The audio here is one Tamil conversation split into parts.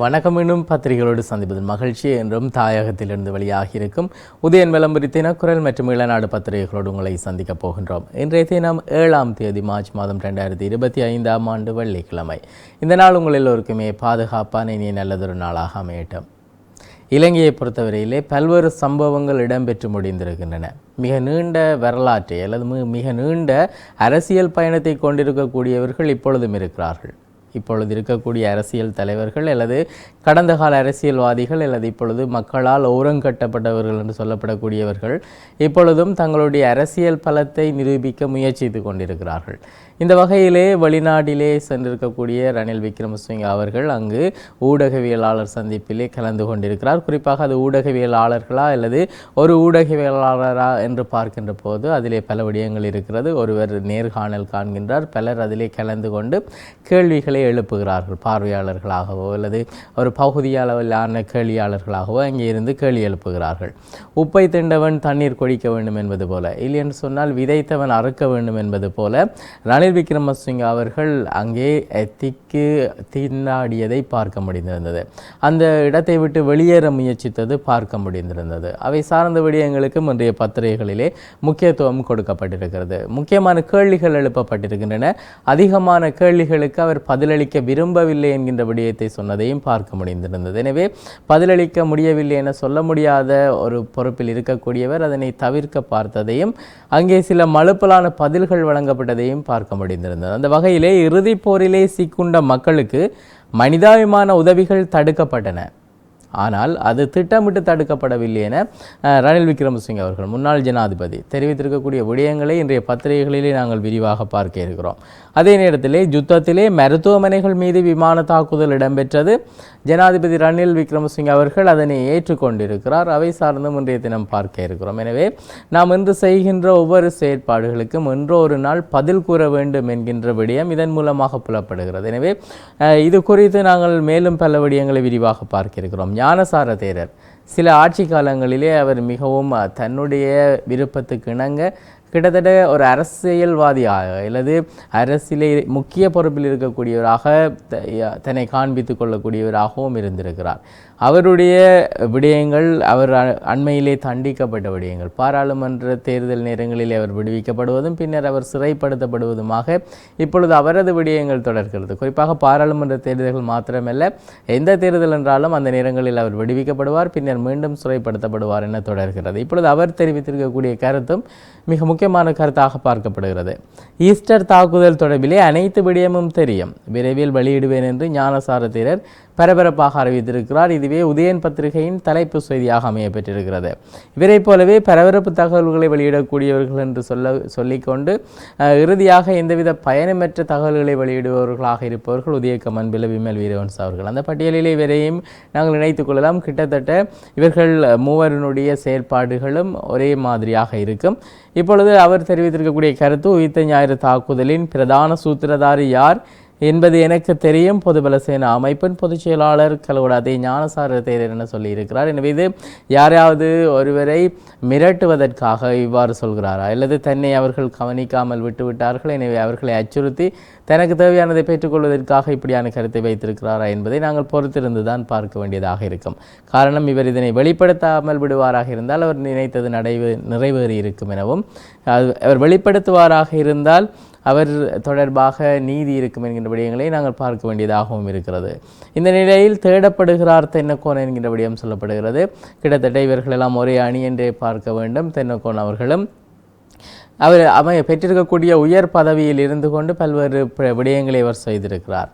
வணக்கம் என்னும் பத்திரிகைகளோடு சந்திப்பதில் மகிழ்ச்சி என்றும் தாயகத்திலிருந்து வெளியாகி இருக்கும் உதயன் விளம்பரி தினக்குரல் மற்றும் இளநாடு பத்திரிகைகளோடு உங்களை சந்திக்கப் போகின்றோம். இன்றைய தினம் ஏழாம் தேதி மார்ச் மாதம் ரெண்டாயிரத்தி இருபத்தி ஐந்தாம் ஆண்டு வெள்ளிக்கிழமை. இந்த நாள் உங்கள் எல்லோருக்குமே பாதுகாப்பான இனிய நல்லதொரு நாளாக அமையட்டும். இலங்கையை பொறுத்தவரையிலே பல்வேறு சம்பவங்கள் இடம்பெற்று முடிந்திருக்கின்றன. மிக நீண்ட வரலாற்றை அல்லது மிக நீண்ட அரசியல் பயணத்தை கொண்டிருக்கக்கூடியவர்கள் இப்பொழுதும் இருக்கிறார்கள். இப்பொழுது இருக்கக்கூடிய அரசியல் தலைவர்கள் அல்லது கடந்த கால அரசியல்வாதிகள் அல்லது இப்பொழுது மக்களால் ஓரங்கட்டப்பட்டவர்கள் என்று சொல்லப்படக்கூடியவர்கள் இப்பொழுதும் தங்களுடைய அரசியல் பலத்தை நிரூபிக்க முயற்சித்து கொண்டிருக்கிறார்கள். இந்த வகையிலே வெளிநாட்டிலே சென்றிருக்கக்கூடிய ரணில் விக்ரமசிங்க அவர்கள் அங்கு ஊடகவியலாளர் சந்திப்பிலே கலந்து கொண்டிருக்கிறார். குறிப்பாக அது ஊடகவியலாளர்களா அல்லது ஒரு ஊடகவியலாளரா என்று பார்க்கின்ற போது அதிலே பல விடயங்கள் இருக்கிறது. ஒருவர் நேர்காணல் காண்கின்றார். பலர் அதிலே கலந்து கொண்டு கேள்விகளை எழுப்புகிறார்கள். பார்வையாளர்களாகவோ அல்லது ஒரு பகுதி அளவிலான கேள்வியாளர்களாகவோ அங்கே இருந்து கேள்வி எழுப்புகிறார்கள். உப்பை திண்டவன் தண்ணீர் கொடிக்க வேண்டும் என்பது போல இல்லை என்று சொன்னால் விதைத்தவன் அறுக்க வேண்டும் என்பது போல ரணில் விக்ரமசிங்க அவர்கள் அங்கே திக்கு திண்டாடியதை பார்க்க முடிந்திருந்தது. அந்த இடத்தை விட்டு வெளியேற முயற்சித்தது பார்க்க முடிந்திருந்தது. அவை சார்ந்த விடயங்களுக்கும் இன்றைய பத்திரிகைகளிலே முக்கியத்துவம் கொடுக்கப்பட்டிருக்கிறது. முக்கியமான கேள்விகள் எழுப்பப்பட்டிருக்கின்றன. அதிகமான கேள்விகளுக்கு அவர் பதிலளிக்க விரும்பவில்லை என்கின்ற விடயத்தை சொன்னதையும் பார்க்க முடிந்திருந்தது. எனவே பதிலளிக்க முடியவில்லை என சொல்ல முடியாத ஒரு பொறுப்பில் இருக்கக்கூடியவர் அதனை தவிர்க்க பார்த்ததையும் அங்கே சில மழுப்பலான பதில்கள் வழங்கப்பட்டதையும் பார்க்க முடிந்திருந்தது அந்த வகையிலே இறுதிப் போரிலே சிக்குண்ட மக்களுக்கு மனிதாபிமான உதவிகள் தடுக்கப்பட்டன. ஆனால் அது திட்டமிட்டு தடுக்கப்படவில்லை என ரணில் விக்ரமசிங்க அவர்கள் முன்னாள் ஜனாதிபதி தெரிவித்திருக்கக்கூடிய விடயங்களை இன்றைய பத்திரிகைகளிலே நாங்கள் விரிவாக பார்க்க இருக்கிறோம். அதே நேரத்திலே யுத்தத்திலே மருத்துவமனைகள் மீது விமான தாக்குதல் இடம்பெற்றது. ஜனாதிபதி ரணில் விக்ரமசிங்க அவர்கள் அதனை ஏற்றுக்கொண்டிருக்கிறார். அவை சார்ந்தும் இன்றைய தினம் பார்க்க இருக்கிறோம். எனவே நாம் இன்று செய்கின்ற ஒவ்வொரு செயற்பாடுகளுக்கும் இன்று ஒரு நாள் பதில் கூற வேண்டும் என்கின்ற விடயம் இதன் மூலமாக புலப்படுகிறது. எனவே இது குறித்து நாங்கள் மேலும் பல விடயங்களை விரிவாக பார்க்க இருக்கிறோம். ஞானசார தேரர். சில ஆட்சி காலங்களிலே அவர் மிகவும் தன்னுடைய விருப்பத்துக்கு இணங்க கிட்டத்தட்ட ஒரு அரசியல்வாதியாக அல்லது அரசியலே முக்கிய பொறுப்பில் இருக்கக்கூடியவராக த- தன்னை காண்பித்து கொள்ளக்கூடியவராகவும் இருந்திருக்கிறார். அவருடைய விடயங்கள் அவர் அண்மையிலே தண்டிக்கப்பட்ட விடயங்கள். பாராளுமன்ற தேர்தல் நேரங்களில் அவர் விடுவிக்கப்படுவதும் பின்னர் அவர் சிறைப்படுத்தப்படுவதுமாக இப்பொழுது அவரது விடயங்கள் தொடர்கிறது. குறிப்பாக பாராளுமன்ற தேர்தல்கள் மாத்திரமல்ல எந்த தேர்தல் என்றாலும் அந்த நேரங்களில் அவர் விடுவிக்கப்படுவார் பின்னர் மீண்டும் சிறைப்படுத்தப்படுவார் என தொடர்கிறது. இப்பொழுது அவர் தெரிவித்திருக்கக்கூடிய கருத்தும் மிக முக்கியமான கருத்தாக பார்க்கப்படுகிறது. ஈஸ்டர் தாக்குதல் தொடர்பிலே அனைத்து விடயமும் தெரியும். விரைவில் வெளியிடுவேன் என்று ஞானசாரதீரர் பரபரப்பாக அறிவித்திருக்கிறார். இதுவே உதயன் பத்திரிகையின் தலைப்பு செய்தியாக அமைய பெற்றிருக்கிறது இவரைப் போலவே பரபரப்பு தகவல்களை வெளியிடக்கூடியவர்கள் என்று சொல்ல சொல்லிக்கொண்டு அஹ், இறுதியாக எந்தவித பயணமற்ற தகவல்களை வெளியிடுபவர்களாக இருப்பவர்கள் உதயகமன் பில விமல் வீரவன்ஸ் அவர்கள். அந்த பட்டியலிலே இவரையும் நாங்கள் இணைத்துக் கொள்ளலாம். கிட்டத்தட்ட இவர்கள் மூவரினுடைய செயல்பாடுகளும் ஒரே மாதிரியாக இருக்கும். இப்பொழுது அவர் தெரிவித்திருக்கக்கூடிய கருத்து உயிர்த்த ஞாயிறு தாக்குதலின் பிரதான சூத்திரதாரி யார்? என்பது எனக்கு தெரியும். பொதுபல சேனா அமைப்பின் பொதுச் செயலாளர் கலவுடாதே ஞானசார தேரர் என சொல்லியிருக்கிறார். எனவே இது யாரையாவது ஒருவரை மிரட்டுவதற்காக இவ்வாறு சொல்கிறாரா? அல்லது தன்னை அவர்கள் கவனிக்காமல் விட்டுவிட்டார்கள்? எனவே அவர்களை அச்சுறுத்தி தனக்கு தேவையானதை பெற்றுக்கொள்வதற்காக இப்படியான கருத்தை வைத்திருக்கிறாரா என்பதை நாங்கள் பொறுத்திருந்து தான் பார்க்க வேண்டியதாக இருக்கும். காரணம் இவர் இதனை வெளிப்படுத்தாமல் விடுவாராக இருந்தால் அவர் நினைத்தது நடைவு நிறைவேறி இருக்கும் எனவும் அது- அவர் வெளிப்படுத்துவாராக இருந்தால் அவர் தொடர்பாக நீதி இருக்கும் என்கின்ற விடயங்களை நாங்கள் பார்க்க வேண்டியதாகவும் இருக்கிறது. இந்த நிலையில் தேடப்படுகிறார் தென்னக்கோன் என்கின்ற விடயம் சொல்லப்படுகிறது. கிட்டத்தட்ட இவர்கள் எல்லாம் ஒரே அணி என்றே பார்க்க வேண்டும். தென்னக்கோன் அவர்களும் அவர் அவன் பெற்றிருக்கக்கூடிய உயர் பதவியில் இருந்து கொண்டு பல்வேறு விடயங்களை அவர் செய்திருக்கிறார்.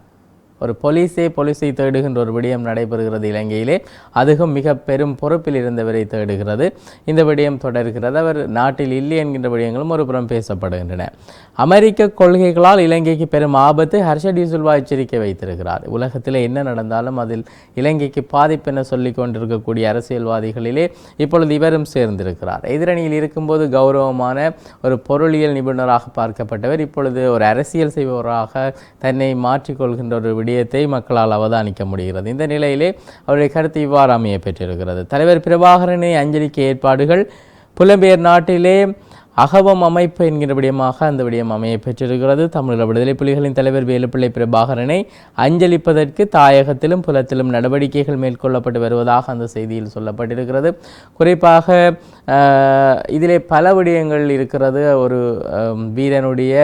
ஒரு போலீஸே போலீஸை தேடுகின்ற ஒரு விடயம் நடைபெறுகிறது இலங்கையிலே. அதுவும் மிக பெரும் பொறுப்பில் இருந்தவரை தேடுகிறது. இந்த விடயம் தொடர்கிறது. அவர் நாட்டில் இல்லை என்கின்ற விடயங்களும் ஒரு புறம் பேசப்படுகின்றன. அமெரிக்க கொள்கைகளால் இலங்கைக்கு பெரும் ஆபத்து ஹர்ஷ டிசுல்வா எச்சரிக்கை வைத்திருக்கிறார். உலகத்தில் என்ன நடந்தாலும் அதில் இலங்கைக்கு பாதிப்பு என சொல்லிக் கொண்டிருக்கக்கூடிய அரசியல்வாதிகளிலே இப்பொழுது இவரும் சேர்ந்திருக்கிறார். எதிரணியில் இருக்கும்போது கௌரவமான ஒரு பொருளியல் நிபுணராக பார்க்கப்பட்டவர் இப்பொழுது ஒரு அரசியல் செய்பவராக தன்னை மாற்றிக்கொள்கின்ற ஒரு விடயத்தை மக்களால் அவதானிக்க முடிகிறது. இந்த நிலையிலே அவருடைய கருத்து இவ்வாறு அமைய பெற்றிருக்கிறது. தலைவர் பிரபாகரனை அஞ்சலிக்கு ஏற்பாடுகள் புலம்பெயர் நாட்டிலே அகவம் அமைப்பு என்கிற விடயமாக அந்த விடயம் அமைய பெற்றிருக்கிறது. தமிழக விடுதலை புலிகளின் தலைவர் வேலுப்பிள்ளை பிரபாகரனை அஞ்சலிப்பதற்கு தாயகத்திலும் புலத்திலும் நடவடிக்கைகள் மேற்கொள்ளப்பட்டு வருவதாக அந்த செய்தியில் சொல்லப்பட்டிருக்கிறது. குறிப்பாக இதிலே பல விடயங்கள் இருக்கிறது. ஒரு வீரனுடைய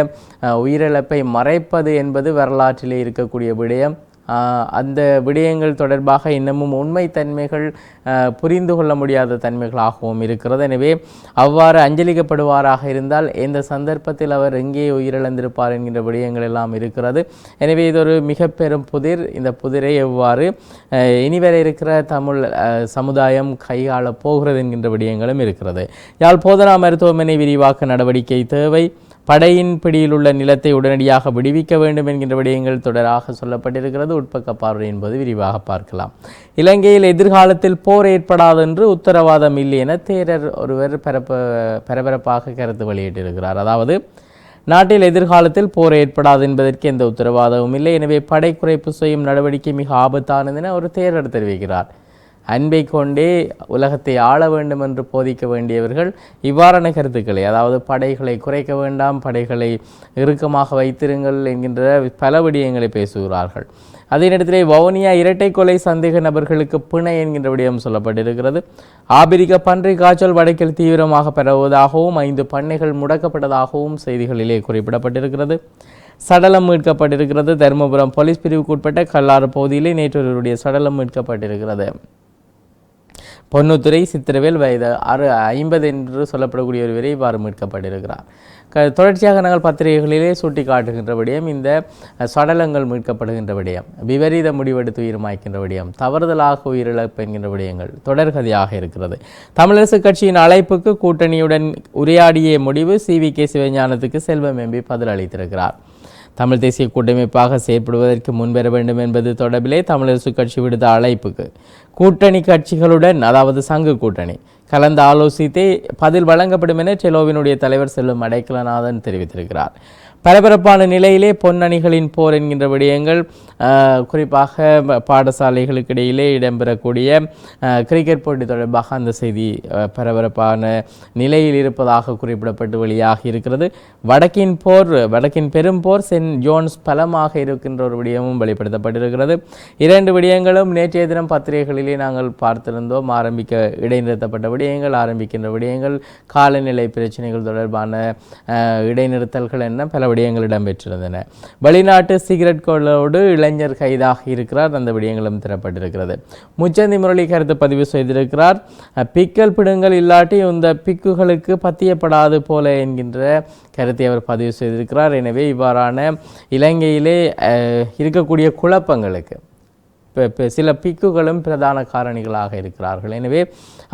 உயிரிழப்பை மறைப்பது என்பது வரலாற்றிலே இருக்கக்கூடிய விடயம். அந்த விடயங்கள் தொடர்பாக இன்னமும் உண்மைத்தன்மைகள் புரிந்து கொள்ள முடியாத தன்மைகளாகவும் இருக்கிறது. எனவே அவ்வாறு அஞ்சலிக்கப்படுவாராக இருந்தால் எந்த சந்தர்ப்பத்தில் அவர் எங்கே உயிரிழந்திருப்பார் என்கின்ற விடயங்கள் எல்லாம் இருக்கிறது. எனவே இது ஒரு மிக பெரும் புதிர். இந்த புதிரை எவ்வாறு இனிவர இருக்கிற தமிழ் சமுதாயம் கையாளப் போகிறது என்கின்ற விடயங்களும் இருக்கிறது. யாழ் போதனா மருத்துவமனை விரிவாக்க நடவடிக்கை தேவை. படையின் பிடியில் உள்ள நிலத்தை உடனடியாக விடுவிக்க வேண்டும் என்கின்ற விடயங்கள் தொடராக சொல்லப்பட்டிருக்கிறது. உட்பக்க பார்வை என்பது விரிவாக பார்க்கலாம். இலங்கையில் எதிர்காலத்தில் போர் ஏற்படாதென்று உத்தரவாதம் இல்லை என தேரர் ஒருவர் பரப்ப பரபரப்பாக கருத்து வெளியிட்டிருக்கிறார். அதாவது நாட்டில் எதிர்காலத்தில் போர் ஏற்படாது என்பதற்கு எந்த உத்தரவாதமும் இல்லை. எனவே படை குறைப்பு செய்யும் நடவடிக்கை மிக ஆபத்தானது என ஒரு தேரர் தெரிவிக்கிறார். அன்பை கொண்டே உலகத்தை ஆள வேண்டும் என்று போதிக்க வேண்டியவர்கள் இவ்வாறான கருத்துக்களை அதாவது படைகளை குறைக்க வேண்டாம் படைகளை இறுக்கமாக வைத்திருங்கள் என்கின்ற பல விடயங்களை பேசுகிறார்கள். அதே நேரத்தில் வவுனியா இரட்டை கொலை சந்தேக நபர்களுக்கு பிணை என்கின்ற விடயம் சொல்லப்பட்டிருக்கிறது. ஆபிரிக்க பன்றி காய்ச்சல் வடக்கில் தீவிரமாக பரவுவதாகவும் ஐந்து பண்ணைகள் முடக்கப்பட்டதாகவும் செய்திகளிலே குறிப்பிடப்பட்டிருக்கிறது. சடலம் மீட்கப்பட்டிருக்கிறது. தருமபுரம் போலீஸ் பிரிவுக்குட்பட்ட கல்லாறு பகுதியிலே நேற்றொருவருடைய சடலம் மீட்கப்பட்டிருக்கிறது. பொன்னுத்துறை சித்திரவேல் வயது அறு ஐம்பது என்று சொல்லப்படக்கூடிய ஒருவரை இவ்வாறு மீட்கப்பட்டிருக்கிறார். க தொடர்ச்சியாக நாங்கள் பத்திரிகைகளிலே சுட்டி காட்டுகின்ற விடயம் இந்த சடலங்கள் மீட்கப்படுகின்ற விடயம் விபரீத முடிவெடுத்து உயிர்மாய்க்கின்ற விடயம் தவறுதலாக உயிரிழப்பு என்கின்ற விடயங்கள் தொடர்கதையாக இருக்கிறது. தமிழரசு கட்சியின் அழைப்புக்கு கூட்டணியுடன் உரையாடிய முடிவு சி வி கே சிவஞானத்துக்கு செல்வம் எம்பி பதில் அளித்திருக்கிறார் தமிழ் தேசிய கூட்டமைப்பாக செயற்படுவதற்கு முன்வர வேண்டும் என்பது தொடர்பிலே தமிழரசு கட்சி விடுத்த அழைப்புக்கு கூட்டணி கட்சிகளுடன் அதாவது சங்கு கூட்டணி கலந்து ஆலோசித்தே பதில் வழங்கப்படும் என டெலோவினுடைய தலைவர் செல்வம் அடைக்கலநாதன் தெரிவித்திருக்கிறார். பரபரப்பான நிலையிலே பொன்னணிகளின் போர் என்கின்ற விடயங்கள் குறிப்பாக ப- பாடசாலைகளுக்கு இடையிலே இடம்பெறக்கூடிய கிரிக்கெட் போட்டி தொடர்பாக அந்த செய்தி பரபரப்பான நிலையில் இருப்பதாக குறிப்பிடப்பட்டு வெளியாகி இருக்கிறது. வடக்கின் போர் வடக்கின் பெரும் போர் சென்ட் ஜோன்ஸ் பலமாக இருக்கின்ற ஒரு விடயமும் வெளிப்படுத்தப்பட்டிருக்கிறது. இரண்டு விடயங்களும் நேற்றைய தினம் பத்திரிகைகளிலே நாங்கள் பார்த்திருந்தோம். ஆரம்பிக்க இடைநிறுத்தப்பட்ட விடயங்கள் ஆரம்பிக்கின்ற விடயங்கள் காலநிலை பிரச்சனைகள் தொடர்பான இடைநிறுத்தல்கள் என்ன பல விடயங்கள் இடம்பெற்றிருந்தன. வெளிநாட்டு சிகரெட் கொள்ளோடு இளைஞர் இளைஞர் கைதாகி இருக்கிறார். அந்த விடயங்களும் தரப்பட்டிருக்கிறது முச்சந்தி முரளி கருத்து பதிவு செய்திருக்கிறார். பிக்கல் பிடுங்கள் இல்லாட்டி இந்த பிக்குகளுக்கு பத்தியப்படாது போல என்கின்ற கருத்தை அவர் பதிவு செய்திருக்கிறார். எனவே இவ்வாறான இலங்கையிலே இருக்கக்கூடிய குழப்பங்களுக்கு சில பிக்குகளும் பிரதான காரணிகளாக இருக்கிறார்கள். எனவே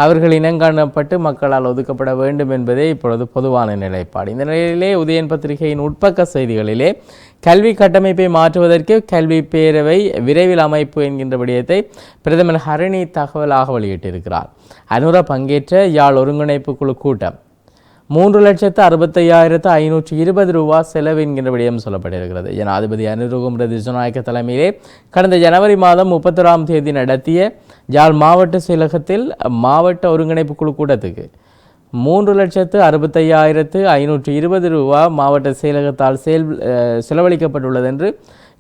அவர்கள் இனங்காணப்பட்டு மக்களால் ஒதுக்கப்பட வேண்டும் என்பதே இப்பொழுது பொதுவான நிலைப்பாடு. இந்த நிலையிலே உதயன் பத்திரிகையின் உட்பக்க செய்திகளிலே கல்வி கட்டமைப்பை மாற்றுவதற்கு கல்வி பேரவை விரைவில் அமைப்பு என்கின்ற விடயத்தை பிரதமர் ஹரணி தகவலாக வெளியிட்டிருக்கிறார். அனுர பங்கேற்ற யாழ் ஒருங்கிணைப்பு குழு கூட்டம் மூன்று லட்சத்து அறுபத்தையாயிரத்து ஐநூற்றி இருபது ரூபா செலவு என்கின்ற விடயம் சொல்லப்பட்டிருக்கிறது. ஜனாதிபதி அனுருகும்ர திசுநாயக்க தலைமையிலே கடந்த ஜனவரி மாதம் முப்பத்தொராம் தேதி நடத்திய யாழ் மாவட்ட செயலகத்தில் மாவட்ட ஒருங்கிணைப்பு குழு கூட்டத்துக்கு மூன்று லட்சத்து அறுபத்தையாயிரத்து ஐநூற்றி இருபது ரூபா மாவட்ட செயலகத்தால் செயல் செலவழிக்கப்பட்டுள்ளது என்று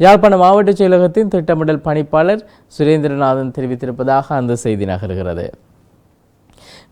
யாழ்ப்பாண மாவட்ட செயலகத்தின் திட்டமிடல் பணிப்பாளர் சுரேந்திரநாதன் தெரிவித்திருப்பதாக அந்த செய்தி நகர்கிறது.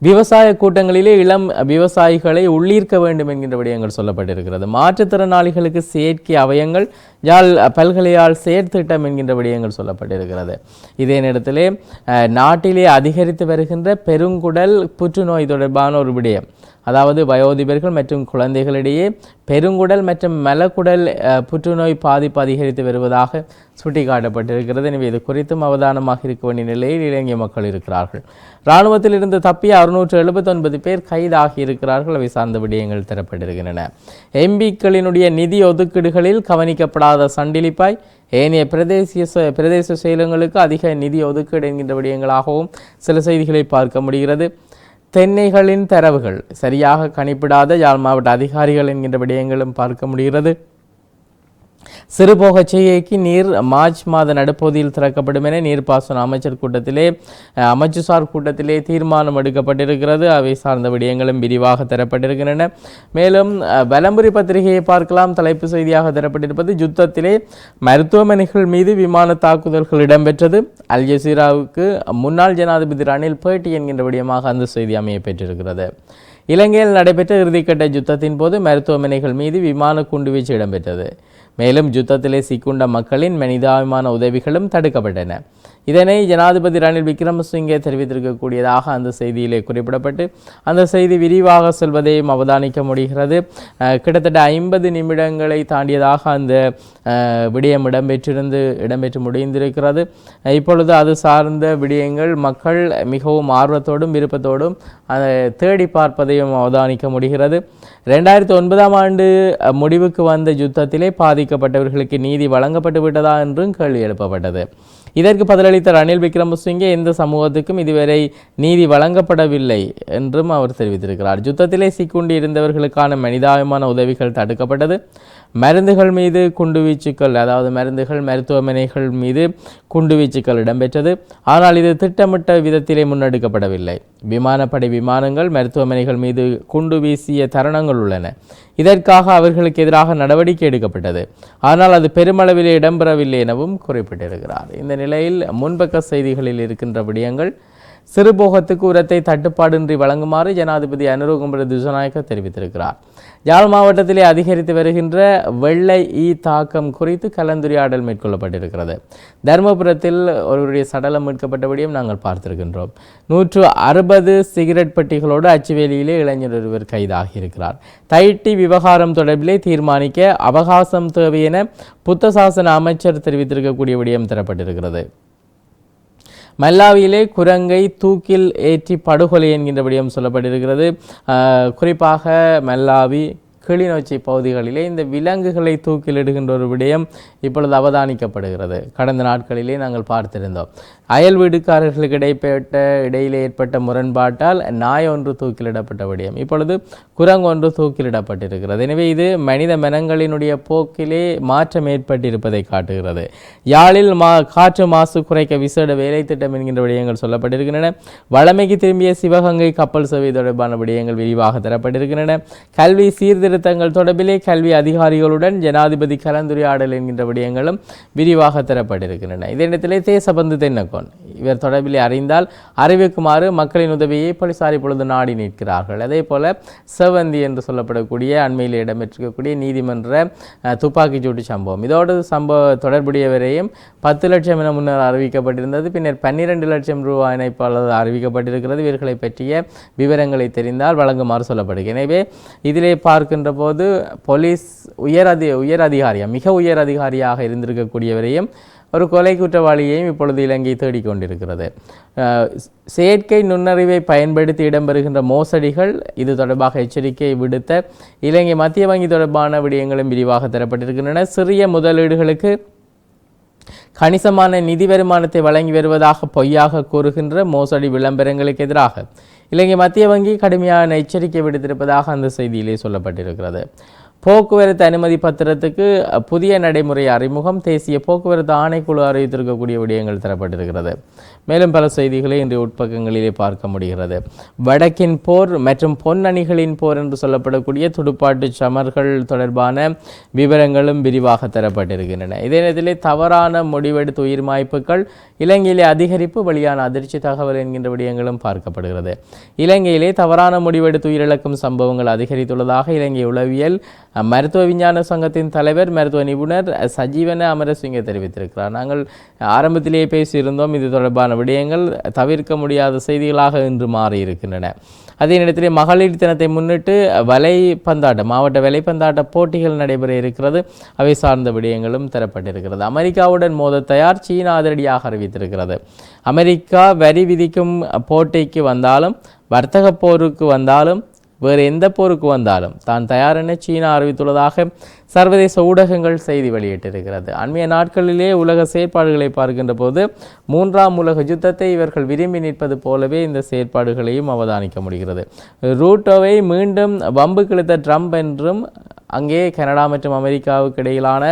விவசாய கூட்டங்களிலே இளம் விவசாயிகளை உள்ளீர்க்க வேண்டும் என்கின்ற விடயங்கள் சொல்லப்பட்டிருக்கிறது. மாற்றுத்திறனாளிகளுக்கு செயற்கை அவயங்கள் யாழ் பல்கலையால் செயற்திட்டம் என்கின்ற விடயங்கள் சொல்லப்பட்டிருக்கிறது. இதே நேரத்திலே அஹ், நாட்டிலே அதிகரித்து வருகின்ற பெருங்குடல் புற்றுநோய் தொடர்பான ஒரு விடயம். அதாவது வயோதிபர்கள் மற்றும் குழந்தைகளிடையே பெருங்குடல் மற்றும் மலக்குடல் புற்றுநோய் பாதிப்பு அதிகரித்து வருவதாக சுட்டிக்காட்டப்பட்டிருக்கிறது. எனவே இது குறித்தும் அவதானமாக இருக்க வேண்டிய நிலையில் இலங்கை மக்கள் இருக்கிறார்கள். இராணுவத்தில் இருந்து தப்பிய அறுநூற்று எழுபத்தொன்பது பேர் கைதாகி இருக்கிறார்கள். அவை சார்ந்த விடயங்கள் தரப்பட்டிருக்கின்றன. எம்பிக்களினுடைய நிதி ஒதுக்கீடுகளில் கவனிக்கப்படாத சண்டிலிப்பாய் ஏனைய பிரதேசிய ச- பிரதேச செயலங்களுக்கு அதிக நிதி ஒதுக்கீடு என்கின்ற விடயங்களாகவும் சில செய்திகளை பார்க்க முடிகிறது. தென்னைகளின் தரவுகள். சரியாக கணிப்பிடாத யாழ் மாவட்ட அதிகாரிகள் என்கின்ற விடயங்களும் பார்க்க முடிகிறது. சிறுபோகச்செய்கைக்கு நீர் மார்ச் மாத நடுப்பகுதியில் திறக்கப்படும் என நீர்ப்பாசன அமைச்சர் கூட்டத்திலே அமைச்சுசார் கூட்டத்திலே தீர்மானம் எடுக்கப்பட்டிருக்கிறது. அவை சார்ந்த விடயங்களும் விரிவாக தரப்பட்டிருக்கின்றன. மேலும் வலம்புரி பத்திரிகையை பார்க்கலாம். தலைப்பு செய்தியாக தரப்பட்டிருப்பது யுத்தத்திலே மருத்துவமனைகள் மீது விமான தாக்குதல்கள் இடம்பெற்றது. அல் ஜசீராவுக்கு முன்னாள் ஜனாதிபதி ரணில் பேட்டி என்கின்ற விடயமாக அந்த செய்தி அமைய பெற்றிருக்கிறது. இலங்கையில் நடைபெற்ற இறுதிக்கட்ட யுத்தத்தின் போது மருத்துவமனைகள் மீது விமான குண்டுவீச்சு இடம்பெற்றது. மேலும் யுத்தத்திலே சிக்குண்ட மக்களின் மனிதாபிமான உதவிகளும் தடுக்கப்பட்டன. இதனை ஜனாதிபதி ரணில் விக்ரமசிங்கே தெரிவித்திருக்கக்கூடியதாக அந்த செய்தியிலே குறிப்பிடப்பட்டு அந்த செய்தி விரிவாக செல்வதையும் அவதானிக்க முடிகிறது. கிட்டத்தட்ட ஐம்பது நிமிடங்களை தாண்டியதாக அந்த விடயம் இடம்பெற்றிருந்து இடம்பெற்று முடிந்திருக்கிறது. இப்பொழுது அது சார்ந்த விடயங்கள் மக்கள் மிகவும் ஆர்வத்தோடும் விருப்பத்தோடும் அதை தேடி பார்ப்பதையும் அவதானிக்க முடிகிறது. ரெண்டாயிரத்தி ஒன்பதாம் ஆண்டு முடிவுக்கு வந்த யுத்தத்திலே பாதிக்கப்பட்டவர்களுக்கு நீதி வழங்கப்பட்டு விட்டதா என்றும் கேள்வி எழுப்பப்பட்டது. இதற்கு பதிலளித்த ரணில் விக்ரமசிங்கே எந்த சமூகத்துக்கும் இதுவரை நீதி வழங்கப்படவில்லை என்றும் அவர் தெரிவித்திருக்கிறார். யுத்தத்திலே சிக்குண்டி இருந்தவர்களுக்கான மனிதாபிமான உதவிகள் தடுக்கப்பட்டது. மருந்துகள் மீது குண்டுவீச்சுக்கள் அதாவது மருந்துகள் மருத்துவமனைகள் மீது குண்டுவீச்சுக்கள் இடம்பெற்றது. ஆனால் இது திட்டமிட்ட விதத்திலே முன்னெடுக்கப்படவில்லை. விமானப்படை விமானங்கள் மருத்துவமனைகள் மீது குண்டு வீசிய தருணங்கள் உள்ளன. இதற்காக அவர்களுக்கு எதிராக நடவடிக்கை எடுக்கப்பட்டது. ஆனால் அது பெருமளவில் இடம்பெறவில்லை எனவும் குறிப்பிட்டிருக்கிறார். இந்த நிலையில் முன்பக்க செய்திகளில் இருக்கின்ற விடயங்கள் சிறுபோகத்துக்கு உரத்தை தட்டுப்பாடின்றி வழங்குமாறு ஜனாதிபதி அனுரகும்பர துசநாயக்க தெரிவித்திருக்கிறார். யாழ் மாவட்டத்திலே அதிகரித்து வருகின்ற வெள்ளை ஈ தாக்கம் குறித்து கலந்துரையாடல் மேற்கொள்ளப்பட்டிருக்கிறது. தருமபுரத்தில் ஒருவருடைய சடலம் மீட்கப்பட்டபடியும் நாங்கள் பார்த்திருக்கின்றோம். நூற்று அறுபது சிகரெட் பெட்டிகளோடு அச்சுவேலியிலே இளைஞர் ஒருவர் கைதாகியிருக்கிறார். தைட்டி விவகாரம் தொடர்பிலே தீர்மானிக்க அவகாசம் தேவை என புத்த சாசன அமைச்சர் தெரிவித்திருக்கக்கூடிய விடயம் தரப்பட்டிருக்கிறது. மல்லாவியிலே குரங்கை தூக்கில் ஏற்றி படுகொலை என்கின்ற விடயம் சொல்லப்பட்டிருக்கிறது. குறிப்பாக மல்லாவி கிளிநொச்சி பகுதிகளிலே இந்த விலங்குகளை தூக்கிலிடுகின்ற ஒரு விடயம் இப்பொழுது அவதானிக்கப்படுகிறது. கடந்த நாட்களிலே நாங்கள் பார்த்திருந்தோம். அயல் வீடுக்காரர்களுக்கு இடைப்பட்ட இடையிலே ஏற்பட்ட முரண்பாட்டால் நாய் ஒன்று தூக்கிலிடப்பட்ட விடயம். இப்பொழுது குரங்கு ஒன்று தூக்கிலிடப்பட்டிருக்கிறது. எனவே இது மனித மனங்களினுடைய போக்கிலே மாற்றம் ஏற்பட்டிருப்பதை காட்டுகிறது. யாழில் மா காற்று மாசு குறைக்க விசேட வேலை திட்டம் என்கின்ற விடயங்கள் சொல்லப்பட்டிருக்கின்றன. வளமைக்கு திரும்பிய சிவகங்கை கப்பல் சேவை தொடர்பான விடயங்கள் விரிவாக தரப்பட்டிருக்கின்றன. கல்வி சீர்திருத்தங்கள் தொடர்பிலே கல்வி அதிகாரிகளுடன் ஜனாதிபதி கலந்துரையாடல் என்கின்ற விடயங்களும் விரிவாக தரப்பட்டிருக்கின்றன. இதே இடத்திலே தேசபந்து தென்னக்கோன் இவர் தொடர்பிலே அறிந்தால் அறிவிக்குமாறு மக்களின் உதவியை போலீசார் இப்பொழுது நாடி நிற்கிறார்கள். அதே போல செவந்தி என்று சொல்லப்படக்கூடிய அண்மையில் இடம்பெற்றிருக்கக்கூடிய நீதிமன்ற துப்பாக்கிச்சூட்டு சம்பவம். இதோடு சம்பவ தொடர்புடையவரையும் பத்து லட்சம் என முன்னர் அறிவிக்கப்பட்டிருந்தது. பின்னர் பன்னிரண்டு லட்சம் ரூபாய் இணைப்பாளர் அறிவிக்கப்பட்டிருக்கிறது. இவர்களை பற்றிய விவரங்களை தெரிந்தால் வழங்குமாறு சொல்லப்படுகிறது. எனவே இதிலே பார்க்கின்ற போது போலீஸ் உயர் அதி உயர் அதிகாரியாக மிக உயர் அதிகாரியாக இருந்திருக்கக்கூடியவரையும் ஒரு கொலை குற்றவாளியையும் இப்பொழுது இலங்கை தேடிக்கொண்டிருக்கிறது. செயற்கை நுண்ணறிவை பயன்படுத்தி இடம்பெறுகின்ற மோசடிகள் இது தொடர்பாக எச்சரிக்கை விடுத்த இலங்கை மத்திய வங்கி தொடர்பான விடயங்களும் விரிவாக தரப்பட்டிருக்கின்றன. சிறிய முதலீடுகளுக்கு கணிசமான நிதி வருமானத்தை வழங்கி வருவதாக பொய்யாக கூறுகின்ற மோசடி விளம்பரங்களுக்கு எதிராக இலங்கை மத்திய வங்கி கடுமையான எச்சரிக்கை விடுத்திருப்பதாக அந்த செய்தியிலே சொல்லப்பட்டிருக்கிறது. போக்குவரத்து அனுமதி பத்திரத்துக்கு புதிய நடைமுறை அறிமுகம். தேசிய போக்குவரத்து ஆணைக்குழு அறிவித்திருக்கக்கூடிய விடயங்கள் தரப்பட்டிருக்கிறது. மேலும் பல செய்திகளை இன்றைய உட்பக்கங்களிலே பார்க்க முடிகிறது. வடக்கின் போர் மற்றும் பொன்னணிகளின் போர் என்று சொல்லப்படக்கூடிய துடுப்பாட்டு சமர்கள் தொடர்பான விவரங்களும் விரிவாக தரப்பட்டிருக்கின்றன. இதே நேரத்திலே தவறான முடிவெடுத்து உயிர் மாய்ப்புகள் இலங்கையிலே அதிகரிப்பு வெளியான அதிர்ச்சி தகவல் என்கின்ற விடயங்களும் பார்க்கப்படுகிறது. இலங்கையிலே தவறான முடிவெடுத்து உயிரிழக்கும் சம்பவங்கள் அதிகரித்துள்ளதாக இலங்கை உளவியல் மருத்துவ விஞ்ஞான சங்கத்தின் தலைவர் மருத்துவ நிபுணர் சஜீவன அமரசிங்க தெரிவித்திருக்கிறார். நாங்கள் ஆரம்பத்திலேயே பேசியிருந்தோம் இது தொடர்பான விடயங்கள் தவிர்க்க முடியாத செய்திகளாக இன்று மாறி இருக்கின்றன அதே நேரத்திலே மகளிர் தினத்தை முன்னிட்டு வலை பந்தாட்டம் மாவட்ட வலைப்பந்தாட்ட போட்டிகள் நடைபெற இருக்கிறது. அவை சார்ந்த விடயங்களும் தரப்பட்டிருக்கிறது. அமெரிக்காவுடன் மோத தயார் சீனா அதிரடியாக அறிவித்திருக்கிறது. அமெரிக்கா வரி விதிக்கும் போட்டிக்கு வந்தாலும் வர்த்தக போருக்கு வந்தாலும் வேறு எந்த போருக்கு வந்தாலும் தான் தயார் என சீனா அறிவித்துள்ளதாக சர்வதேச ஊடகங்கள் செய்தி வெளியிட்டிருக்கிறது. அண்மைய நாட்களிலே உலக செயற்பாடுகளை பார்க்கின்ற போது மூன்றாம் உலக யுத்தத்தை இவர்கள் விரும்பி நிற்பது போலவே இந்த செயற்பாடுகளையும் அவதானிக்க முடிகிறது. ரூட்டோவை மீண்டும் வம்பு கிழித்த ட்ரம்ப் என்றும் அங்கே கனடா மற்றும் அமெரிக்காவுக்கு இடையிலான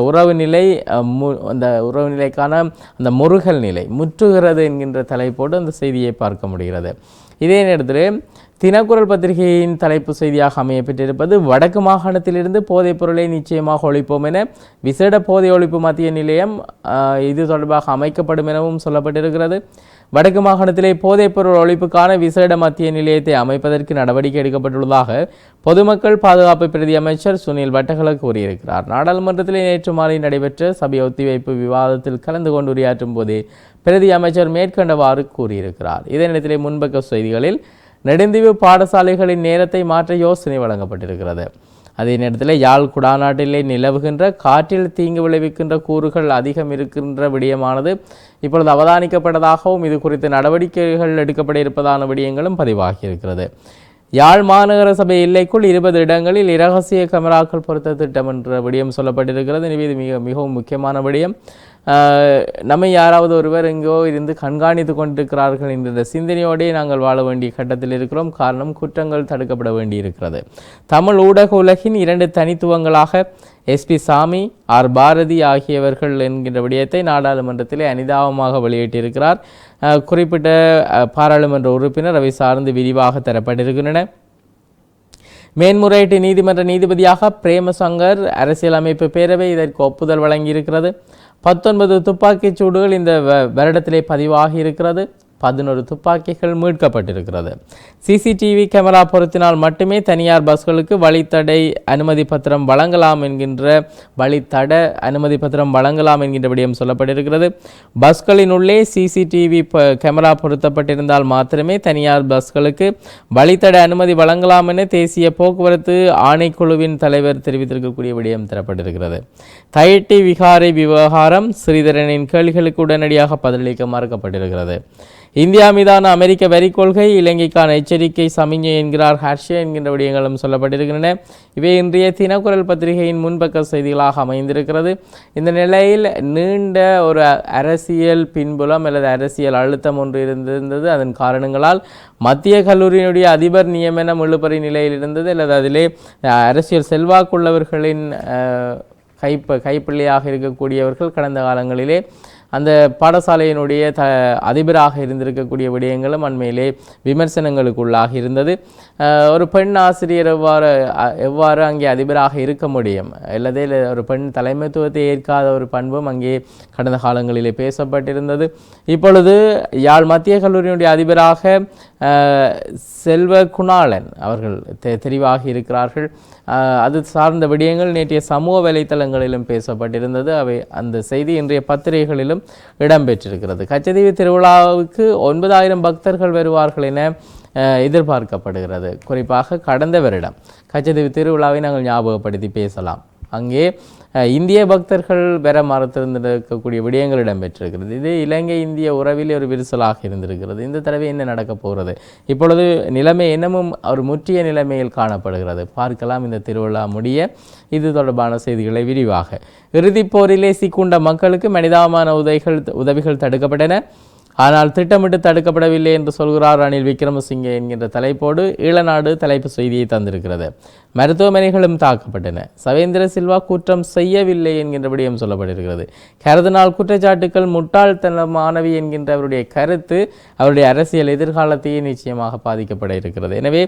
உறவு நிலை மு- அந்த உறவு நிலைக்கான அந்த முருகல் நிலை முற்றுகிறது என்கின்ற தலைப்போடு அந்த செய்தியை பார்க்க முடிகிறது. இதே நேரத்தில் தினக்குரல் பத்திரிகையின் தலைப்பு செய்தியாக அமையப்பட்டிருப்பது வடக்கு மாகாணத்திலிருந்து போதைப் பொருளை நிச்சயமாக ஒழிப்போம் என விசேட போதை ஒழிப்பு மத்திய நிலையம் இது தொடர்பாக அமைக்கப்படும் எனவும் சொல்லப்பட்டிருக்கிறது. வடக்கு மாகாணத்திலே போதைப் பொருள் ஒழிப்புக்கான விசேட மத்திய நிலையத்தை அமைப்பதற்கு நடவடிக்கை எடுக்கப்பட்டுள்ளதாக பொதுமக்கள் பாதுகாப்பு பிரதி அமைச்சர் சுனில் வட்டகல கூறியிருக்கிறார். நாடாளுமன்றத்திலே நேற்று மாலை நடைபெற்ற சபை ஒத்திவைப்பு விவாதத்தில் கலந்து கொண்டு உரையாற்றும் போதே பிரதி அமைச்சர் மேற்கண்டவாறு கூறியிருக்கிறார். இதே நேரத்திலே முன்பக்க செய்திகளில் நெடுந்தீவு பாடசாலைகளின் நேரத்தை மாற்ற யோசனை வழங்கப்பட்டிருக்கிறது. அதே நேரத்தில் யாழ் குடாநாட்டிலே நிலவுகின்ற காற்றில் தீங்கு விளைவிக்கின்ற கூறுகள் அதிகம் இருக்கின்ற விடயமானது இப்பொழுது அவதானிக்கப்பட்டதாகவும் இது குறித்து நடவடிக்கைகள் எடுக்கப்பட இருப்பதான விடயங்களும் பதிவாகியிருக்கிறது யாழ் மாநகர சபை எல்லைக்குள் இருபது இடங்களில் இரகசிய கேமராக்கள் பொருத்த திட்டம் என்ற விடயம் சொல்லப்பட்டிருக்கிறது. எனவே இது மிக மிகவும் முக்கியமான விடயம். ஆஹ், நம்மை யாராவது ஒருவர் எங்கோ இருந்து கண்காணித்து கொண்டிருக்கிறார்கள் என்ற சிந்தனையோடே நாங்கள் வாழ வேண்டிய கட்டத்தில் இருக்கிறோம். காரணம் குற்றங்கள் தடுக்கப்பட வேண்டியிருக்கிறது. தமிழ் ஊடக உலகின் இரண்டு தனித்துவங்களாக எஸ்பி சாமி ஆர். பாரதி ஆகியவர்கள் என்கின்ற விடயத்தை நாடாளுமன்றத்திலே அனிதாபமாக வெளியிட்டிருக்கிறார். குறிப்பிட்ட பாராளுமன்ற உறுப்பினர் அவை சார்ந்து விரிவாக தரப்பட்டிருக்கின்றன. மேன்முறையீட்டு நீதிமன்ற நீதிபதியாக பிரேமசங்கர் அரசியலமைப்பு பேரவை இதற்கு ஒப்புதல் வழங்கியிருக்கிறது. பத்தொன்பது துப்பாக்கிச் சூடுகள் இந்த வ- வருடத்திலே பதிவாகி இருக்கிறது பதினொரு துப்பாக்கிகள் மீட்கப்பட்டிருக்கிறது. சிசிடிவி கேமரா பொருத்தினால் மட்டுமே தனியார் பஸ்களுக்கு வழித்தடை அனுமதி பத்திரம் வழங்கலாம் என்கின்ற வழித்தட அனுமதி பத்திரம் வழங்கலாம் என்கின்ற விடயம் சொல்லப்பட்டிருக்கிறது. பஸ்களின் உள்ளே சிசிடிவி கேமரா பொருத்தப்பட்டிருந்தால் மாத்திரமே தனியார் பஸ்களுக்கு வழித்தட அனுமதி வழங்கலாம் என தேசிய போக்குவரத்து ஆணைக்குழுவின் தலைவர் தெரிவித்திருக்கக்கூடிய விடயம் தரப்பட்டிருக்கிறது. தைட்டி விகாரை விவகாரம் ஸ்ரீதரனின் கேள்விகளுக்கு உடனடியாக பதிலளிக்க மறுக்கப்பட்டிருக்கிறது. இந்தியா மீதான அமெரிக்க வரி கொள்கை இலங்கைக்கான எச்சரிக்கை சமிஞ்சை என்கிறார் ஹர்ஷே என்கின்ற விடயங்களும் சொல்லப்பட்டிருக்கின்றன. இவை இன்றைய தினக்குரல் பத்திரிகையின் முன்பக்க செய்திகளாக அமைந்திருக்கிறது. இந்த நிலையில் நீண்ட ஒரு அரசியல் பின்புலம் அல்லது அரசியல் அழுத்தம் ஒன்று இருந்திருந்தது. அதன் காரணங்களால் மத்திய கல்லூரியினுடைய அதிபர் நியமனம் இழுபறி நிலையில் இருந்தது. அல்லது அதிலே அரசியல் செல்வாக்குள்ளவர்களின் கைப்ப கைப்பிள்ளையாக இருக்கக்கூடியவர்கள் கடந்த காலங்களிலே அந்த பாடசாலையினுடைய த அதிபராக இருந்திருக்கக்கூடிய விடயங்களும் அண்மையிலே விமர்சனங்களுக்குள்ளாகி இருந்தது. ஒரு பெண் ஆசிரியர் எவ்வாறு அ- எவ்வாறு அங்கே அதிபராக இருக்க முடியும்? அல்லது ஒரு பெண் தலைமைத்துவத்தை ஏற்காத ஒரு பண்பும் அங்கே கடந்த காலங்களிலே பேசப்பட்டிருந்தது. இப்பொழுது யாழ் மத்திய கல்லூரியினுடைய அதிபராக செல்வ குணாளன் அவர்கள் தெ- தெரிவாகி இருக்கிறார்கள். அது சார்ந்த விடயங்கள் நேற்றைய சமூக வலைத்தளங்களிலும் பேசப்பட்டிருந்தது. அவை அந்த செய்தி இன்றைய பத்திரிகைகளிலும் இடம்பெற்றிருக்கிறது. கச்சதீவு திருவிழாவுக்கு ஒன்பதாயிரம் பக்தர்கள் வருவார்கள் என அஹ், எதிர்பார்க்கப்படுகிறது. குறிப்பாக கடந்த வருடம் கச்சதீவு திருவிழாவை நாங்கள் ஞாபகப்படுத்தி பேசலாம். அங்கே இந்திய பக்தர்கள் பெற மறுத்திருந்திருக்கக்கூடிய விடயங்கள் இடம்பெற்றிருக்கிறது. இது இலங்கை இந்திய உறவில் ஒரு விரிசலாக இருந்திருக்கிறது. இந்த தடவை என்ன நடக்கப் போகிறது? இப்பொழுது நிலைமை இன்னமும் ஒரு முற்றிய நிலைமையில் காணப்படுகிறது. பார்க்கலாம் இந்த திருவிழா முடிய. இது தொடர்பான செய்திகளை விரிவாக. இறுதிப் போரிலே சிக்குண்ட மக்களுக்கு மனிதாமான உதவிகள் உதவிகள் தடுக்கப்பட்டன. ஆனால் திட்டமிட்டு தடுக்கப்படவில்லை என்று சொல்கிறார் ரணில் விக்ரமசிங்கே என்கின்ற தலைப்போடு ஈழநாடு தலைப்பு செய்தியை தந்திருக்கிறது. மருத்துவமனைகளும் தாக்கப்பட்டன. சவேந்திர சில்வா குற்றம் செய்யவில்லை என்கின்ற விடயம் சொல்லப்பட்டிருக்கிறது. கருதினால் குற்றச்சாட்டுக்கள் முட்டாள்தனமானவை என்கின்ற அவருடைய கருத்து அவருடைய அரசியல் எதிர்காலத்தையே நிச்சயமாக பாதிக்கப்பட இருக்கிறது. எனவே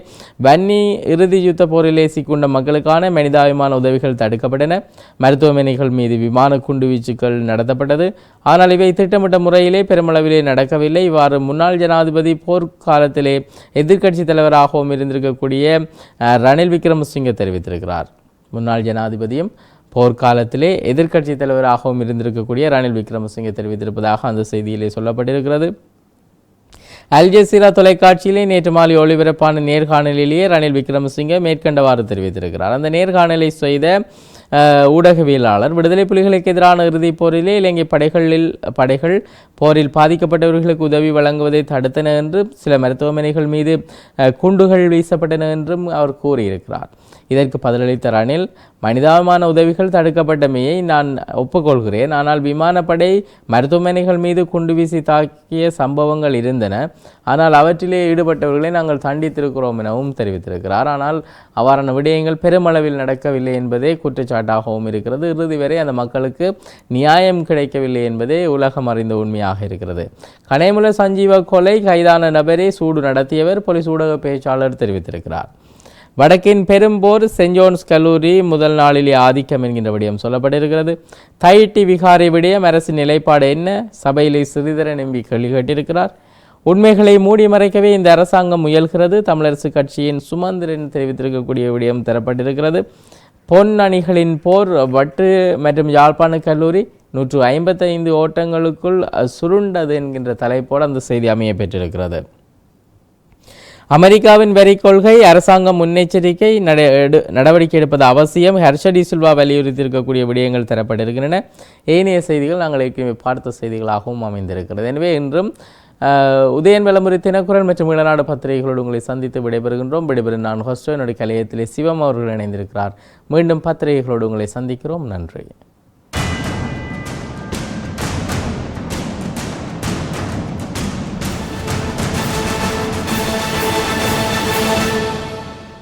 வன்னி இறுதி யுத்த போரிலே சிக்குண்ட மக்களுக்கான மனிதாபிமான உதவிகள் தடுக்கப்பட்டன. மருத்துவமனைகள் மீது விமான குண்டு வீச்சுக்கள் நடத்தப்பட்டது. ஆனால் இவை திட்டமிட்ட முறையிலே பெருமளவிலே நடக்கவில்லை. இவ்வாறு முன்னாள் ஜனாதிபதி போர்க்காலத்திலே எதிர்க்கட்சி தலைவராகவும் இருந்திருக்கக்கூடிய ரணில் ரணில் விக்ரமசிங்கே தெரிவித்திருக்கிறார். முன்னாள் ஜனாதிபதியும் போர்க்காலத்திலே எதிர்க்கட்சி தலைவராகவும் இருந்திருக்கக்கூடிய ரணில் விக்ரமசிங்கே தெரிவித்திருப்பதாக அந்த செய்தியிலே சொல்லப்பட்டிருக்கிறது. அல் ஜசீரா தொலைக்காட்சியிலே நேற்று மாலை ஒளிபரப்பான நேர்காணலிலேயே ரணில் விக்ரமசிங்கே மேற்கண்டவாறு தெரிவித்திருக்கிறார். அந்த நேர்காணலை செய்த ஊடகவியலாளர் விடுதலை புலிகளுக்கு எதிரான இறுதிப் போரிலே இலங்கை படைகளில் படைகள் போரில் பாதிக்கப்பட்டவர்களுக்கு உதவி வழங்குவதை தடுத்தன என்றும் சில மருத்துவமனைகள் மீது குண்டுகள் வீசப்பட்டன என்றும் அவர் கூறியிருக்கிறார். இதற்கு பதிலளித்த ரணில் மனிதாபிமான உதவிகள் தடுக்கப்பட்டமையை நான் ஒப்புக்கொள்கிறேன். ஆனால் விமானப்படை மருத்துவமனைகள் மீது குண்டு வீசி தாக்கிய சம்பவங்கள் இருந்தன. ஆனால் அவற்றிலே ஈடுபட்டவர்களை நாங்கள் தண்டித்திருக்கிறோம் எனவும் தெரிவித்திருக்கிறார். ஆனால் அவ்வாறான விடயங்கள் பெருமளவில் நடக்கவில்லை என்பதே குற்றச்சாட்டாகவும் இருக்கிறது. இறுதி வரை அந்த மக்களுக்கு நியாயம் கிடைக்கவில்லை என்பதே உலகம் அறிந்த உண்மையாக இருக்கிறது. கனைமுல சஞ்சீவ கொலை கைதான நபரே சூடு நடத்தியவர் போலீஸ் ஊடக பேச்சாளர் தெரிவித்திருக்கிறார். வடக்கின் பெரும்போர் செஞ்சோன்ஸ் ஜோன்ஸ் கல்லூரி முதல் நாளிலே ஆதிக்கம் என்கின்ற விடயம் சொல்லப்பட்டிருக்கிறது. தைட்டி விகாரி விடயம் அரசின் நிலைப்பாடு என்ன? சபையிலே சிறிதரன் எம்பி கேள்வி கேட்டிருக்கிறார். உண்மைகளை மூடி மறைக்கவே இந்த அரசாங்கம் முயல்கிறது. தமிழரசு கட்சியின் சுமந்திரன் தெரிவித்திருக்கக்கூடிய விடயம் தரப்பட்டிருக்கிறது. பொன் அணிகளின் போர் வட்டு மற்றும் யாழ்ப்பாண கல்லூரி நூற்று ஐம்பத்தைந்து ஓட்டங்களுக்குள் சுருண்டது என்கின்ற தலைப்போடு அந்த செய்தி அமைய பெற்றிருக்கிறது. அமெரிக்காவின் வரி கொள்கை அரசாங்கம் முன்னெச்சரிக்கை நட எடு- நடவடிக்கை எடுப்பது அவசியம். ஹர்ஷடி சில்வா வலியுறுத்தியிருக்கக்கூடிய விடயங்கள் தரப்பட்டிருக்கின்றன. ஏனைய செய்திகள் நாங்கள் ஏற்கனவே பார்த்த செய்திகளாகவும் அமைந்திருக்கிறது. எனவே இன்றும் உதயன் விளம்பரி தினக்குரல் மற்றும் இளநாடு பத்திரிகைகளோடு உங்களை சந்தித்து விடைபெறுகின்றோம். விடைபெறும் நான் ஹோஸ்டோ என்னுடைய கலையத்திலே சிவம் அவர்கள் இணைந்திருக்கிறார். மீண்டும் பத்திரிகைகளோடு உங்களை சந்திக்கிறோம். நன்றி.